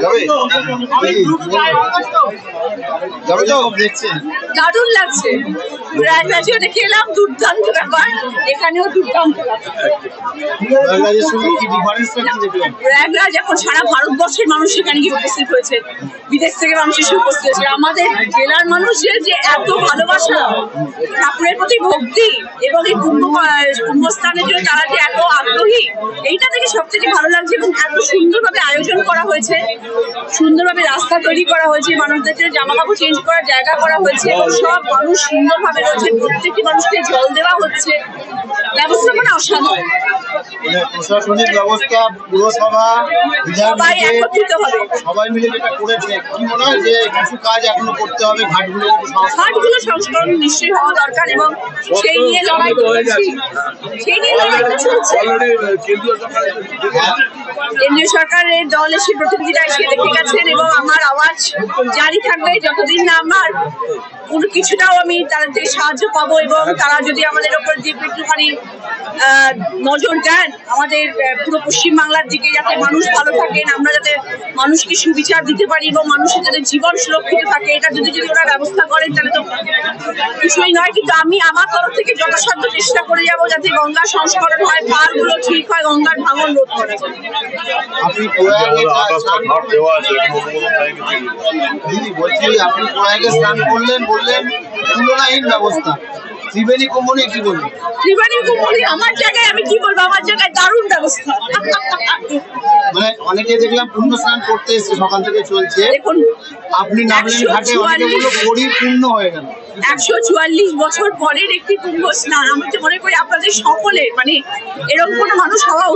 Yo, যাবে যাবে তো? দারুণ লাগছে। এলাম দুর্দান্ত ব্যাপার। এখানেও দুর্দান্ত প্রয়াগরাজ এখন সারা ভারতবর্ষের মানুষ সেখানে গিয়ে উপস্থিত হয়েছে। বিদেশ থেকে মানুষ এসে উপস্থিত হয়েছে। আমাদের জেলার মানুষের যে এত ভালোবাসা ঠাকুরের প্রতি ভক্তি এবং এই কুম্ভ কুম্ভস্থানের জন্য তারা যে এত আগ্রহী এইটা থেকে সব থেকে ভালো লাগছে এবং এত সুন্দরভাবে আয়োজন করা হয়েছে। সুন্দরভাবে রাস্তা তৈরি করা হয়েছে মানুষদের জন্য জামা কাপড় চেঞ্জ করার জায়গা করা হয়েছে এবং সব মানুষ সুন্দরভাবে রয়েছে প্রত্যেকটি মানুষকে জল দেওয়া হচ্ছে। ব্যবস্থাপনা অসাধারণ। মানে প্রশাসনিক ব্যবস্থা পুরসভা সবাই একত্রিত হবে। সবাই মিলে যেটা করেছে কি মনে হয় যে কিছু কাজ এখনও করতে হবে ঘাটগুলো ঘাটগুলো সংস্করণ নিশ্চয়ই হওয়া দরকার এবং সেই নিয়ে লড়াই সেই নিয়ে চলছে। কেন্দ্রীয় সরকারের দল এসে প্রতিনিধিরা এসে দেখে গেছেন এবং আমার আওয়াজ জারি থাকবে যতদিন না আমার। কোনো কিছুটাও আমি তাদের সাহায্য পাবো এবং তারা যদি আমাদের ওপর যে একটুখানি নজর দেন, আমাদের পুরো পশ্চিমবাংলার দিকে যাতে মানুষ ভালো থাকেন, আমরা যাতে মানুষকে সুবিচার দিতে পারি এবং মানুষের যাতে জীবন সুরক্ষিত থাকে, এটা যদি যদি ওরা ব্যবস্থা করেন, তাহলে তো কিছুই নয়। কিন্তু আমি আমার তরফ থেকে যথাসাধ্য চেষ্টা করে যাব যাতে গঙ্গা সংস্করণ হয় পালগুলো ঠিক হয়, গঙ্গার ভাঙন রোধ করা আপনি ঘাট দেওয়া আছে অনুমোদন গেছে দিদি বলছি আপনি প্রয়াগে স্নান করলেন বললেন তুলনাহীন ব্যবস্থা। ত্রিবেণী কুম্ভ কি বলবেন ত্রিবাণী কুমুরি আমার জায়গায় আমি কি বলব? আমার জায়গায় দারুণ ব্যবস্থা। মানে অনেকে দেখলাম পূর্ণ স্নান করতে এসছে সকাল থেকে চলছে। আপনি নামলেন ঘাটে অনেকে বলল পরিপূর্ণ হয়ে গেল। একশো চুয়াল্লিশ বছর পরের একটি কুম্ভ স্নান আমি তো মনে করি আপনাদের সকলের মানে এরকম কোনো মানুষ হওয়া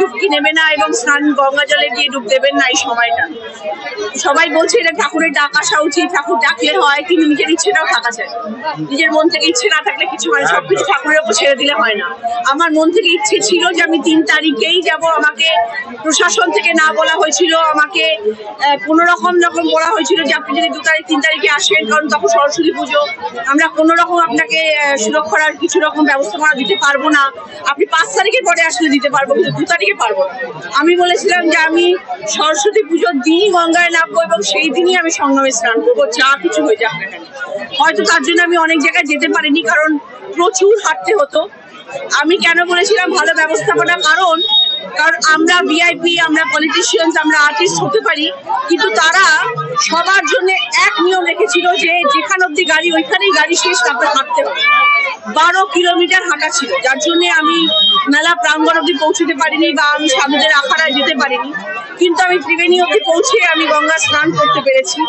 ডুবকি নেবে না এবং স্নান গঙ্গা জলে গিয়ে ডুব দেবেন না এই সময়টা। সবাই বলছে এটা ঠাকুরের ডাক আসা উচিত ঠাকুর ডাকলে হয় কিন্তু নিজের ইচ্ছেটাও থাকা যায়। নিজের মন থেকে ইচ্ছে না থাকলে কিছু হয় না। সবকিছু ঠাকুরের উপর ছেড়ে দিলে হয় না। আমার মন থেকে ইচ্ছে ছিল যে আমি তিন তারিখেই যাব। আমাকে প্রশাসন থেকে না বলা হয়েছিল আমাকে কোনো রকম রকম বলা হয়েছিল যে আপনি যদি দু তারিখ তিন তারিখে আসেন কারণ তখন সরস্বতী পুজো। আমরা কোনো রকম আপনাকে সুরক্ষার কিছু রকম ব্যবস্থাপনা দিতে পারব না। আপনি পাঁচ তারিখের পরে আসলে দিতে পারব কিন্তু দু তারিখে পারব। আমি বলেছিলাম যে আমি সরস্বতী পুজোর দিনই গঙ্গায় নামবো এবং সেই দিনই আমি সঙ্গমে স্নান করব, যা কিছু হয়ে যাক না কেন। হয়তো তার জন্য আমি অনেক জায়গায় যেতে পারিনি, কারণ প্রচুর হাঁটতে হতো। আমি কেন বলেছিলাম ভালো ব্যবস্থাপনা কারণ কারণ আমরা ভিআইপি আমরা পলিটিশিয়ানস আমরা আর্টিস্ট হতে পারি, কিন্তু তারা সবার জন্য এক নিয়ম রেখেছিল যে যেখান অব্দি গাড়ি, ওইখানেই গাড়ি শেষ, তারপরে হাঁটতে হবে। বারো কিলোমিটার হাঁটা ছিল। যার জন্য আমি মেলা প্রাঙ্গণ অব্দি পৌঁছতে পারিনি বা আমি সাধুদের আখাড়ায় যেতে পারিনি। কিন্তু আমি ত্রিবেণী অব্দি পৌঁছে আমি গঙ্গা স্নান করতে পেরেছি।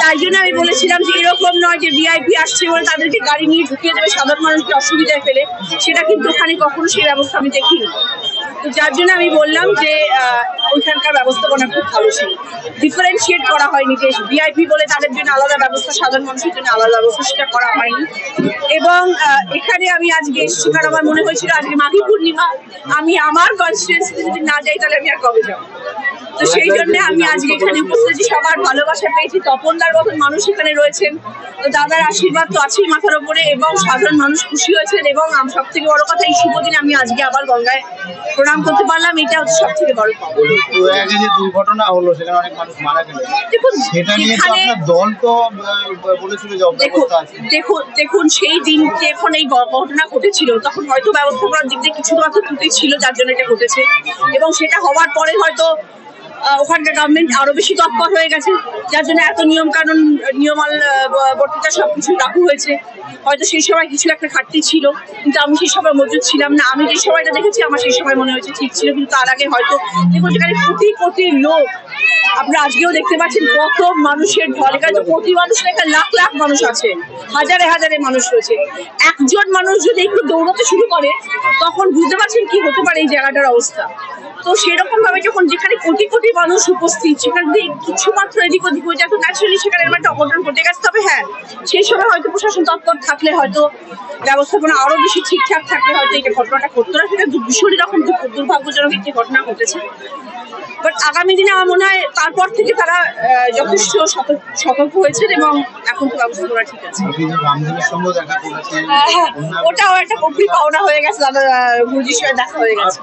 তাই জন্য আমি বলেছিলাম যে এরকম নয় যে ভিআইপি আসছে বলে তাদেরকে গাড়ি নিয়ে ঢুকিয়ে দেবে। সাধারণ মানুষকে অসুবিধায় ফেলে। সেটা কিন্তু ওখানে কখনো সেই ব্যবস্থা আমি দেখিনি। তো যার জন্য আমি বললাম যে ওইখানকার ব্যবস্থাপনা খুব ভালো ছিল। ডিফারেন্সিয়েট করা হয়নি যে ভিআইপি বলে তাদের জন্য আলাদা ব্যবস্থা, সাধারণ মানুষের জন্য আলাদা ব্যবস্থা করা হয়নি। এবং এখানে আমি আজকে এসেছি কারণ আমার মনে হয়েছিল আজকে মাঘী পূর্ণিমা। আমি আমার কনস্টিটুয়েন্সিতে যদি না যাই তাহলে আমি আর কবে যাব? তো সেই জন্য আমি আজকে এখানে উপস্থিত সবার ভালোবাসা পেয়েছি। তপনদার মতন মানুষ এখানে রয়েছেন। তো দাদার আশীর্বাদ তো আছেই মাথার উপরে এবং সাধারণ মানুষ খুশি হয়েছেন এবং সব থেকে বড় কথা এই শুভ দিনে আমি আজকে আবার গঙ্গায় প্রণাম করতে পারলাম। এটা হচ্ছে সব থেকে বড় দুর্ঘটনা হলো সেখানে অনেক মানুষ মারা গেল দেখুন সেটা নিয়ে তো এখানে আপনার দল তো বলেছিল যে দেখুন সেই দিন যখন এই ঘটনা ঘটেছিল। তখন হয়তো ব্যবস্থাপনার দিক দিয়ে কিছু মাত্র ত্রুটি ছিল যার জন্য এটা ঘটেছে। এবং সেটা হওয়ার পরে হয়তো ওখানকার গভর্নমেন্ট আরও বেশি তৎপর হয়ে গেছে। যার জন্য এত নিয়ম কানুন নিয়মাল বর্তিতা সবকিছু লাগু হয়েছে। হয়তো সেই সময় কিছু একটা ঘাটতি ছিল, কিন্তু আমি সেই সময় মজুদ ছিলাম না। আমি যে সময়টা দেখেছি, আমার সেই সময় মনে হয়েছে ঠিক ছিল, কিন্তু তার আগে হয়তো দেখুন, যেখানে কোটি কোটি লোক, আপনারা আজকেও দেখতে পাচ্ছেন কত মানুষের ঢল। তো প্রতি মানুষ না, এখানে লাখ লাখ মানুষ আছে। হাজারে হাজারে মানুষ রয়েছে। একজন মানুষ যদি একটু দৌড়াতে শুরু করে, তখন বুঝতে পারছেন কি হতে পারে এই জায়গাটার অবস্থা। তো সেরকম ভাবে যখন যেখানে কোটি কোটি মানুষ উপস্থিত সেখানে যদি কিছু মাত্র এদিক ওদিক হয়ে যায় তো ন্যাচারালি সেখানে এরকম একটা অঘটন ঘটে গেছে। তবে হ্যাঁ সেই সময় হয়তো প্রশাসন তৎপর থাকলে হয়তো ব্যবস্থাপনা আরও বেশি ঠিকঠাক থাকলে হয়তো এই যে ঘটনাটা ঘটতো না সেটা ভীষণই রকম দুর্ভাগ্যজনক একটি ঘটনা ঘটেছে। বাট আগামী দিনে আমার মনে হয় তারপর থেকে তারা যথেষ্ট সতর্ক সতর্ক হয়েছেন এবং এখন তো ব্যবস্থা করা ঠিক আছে। হ্যাঁ, হ্যাঁ, ওটাও একটা গভীর পাওনা হয়ে গেছে দাদা গুরুজির সঙ্গে দেখা হয়ে গেছে।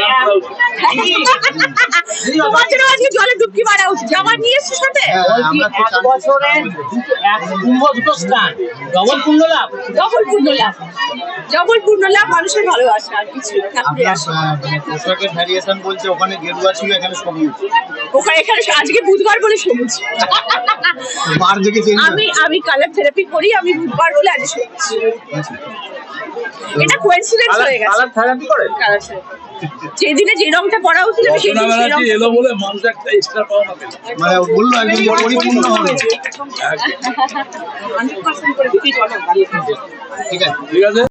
প্রেসেরও কিন্তু আজকে স্নান করা উচিত। তোমার জন্য আজকে জলে ডুবকি মারা উচিত। জামা নিয়ে এসছো সাথে? হ্যাঁ, আমরা তো এক বছরের এক কুম্ভ দুটো স্থান ডবল কুম্ভ লাভ। ডবল পূর্ণ লাভ। ডবল পূর্ণ লাভ মানুষের ভালোবাসা আর কিছু না। আপনার আহ, মানে পোশাকের ভ্যারিয়েশন বলছে ওখানে গেরুয়া ছিল এখানে সবুজ। ওখানে এখানে আজকে বুধবার বলে সবুজ। আমি আমি কালার থেরাপি করি আমি বুধবার বলে আজ সবুজ। এটা কোইন্সিডেন্স হয়ে গেছে। কালার থেরাপি করে? কালার থেরাপি যেদিনে যে রংটা পরা উচিত আমি সেদিন সেই রংটা এলো বলে মানুষ একটা এক্সট্রা পাওয়া পেল মানে বলল একদম পরিপূর্ণ হবে। 100% করে ঠিক আছে ঠিক আছে।